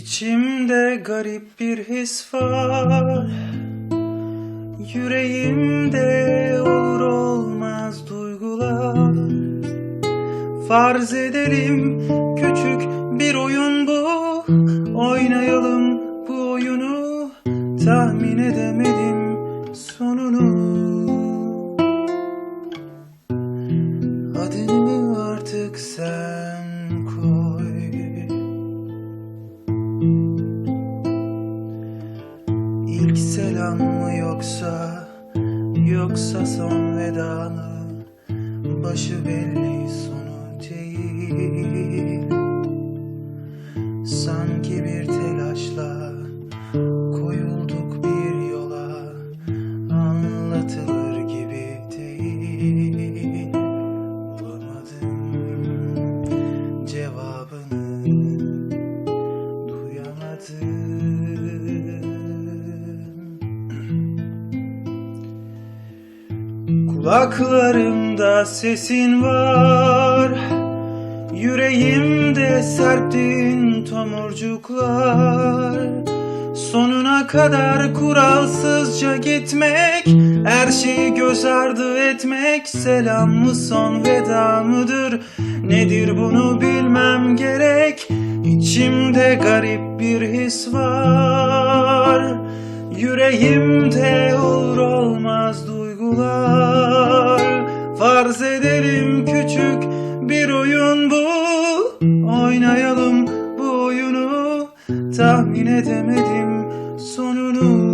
İçimde garip bir his var. Yüreğimde olur olmaz duygular. Farz edelim küçük bir oyun bu. Oynayalım bu oyunu. Tahmin edemedim İlk selam mı yoksa Yoksa son veda mı? Başı belli sonu değil. Sanki bir telaşla Koyulduk bir yola Anlatılır Kulaklarımda sesin var. Yüreğimde serptin tomurcuklar. Sonuna kadar kuralsızca gitmek Her şeyi göz ardı etmek Selam mı son veda mıdır? Nedir bunu bilmem gerek. İçimde garip bir his var. Yüreğimde olur olmaz tahmin edemedim sonunu.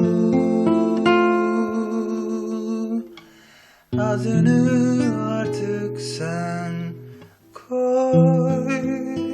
Adını artık sen koy.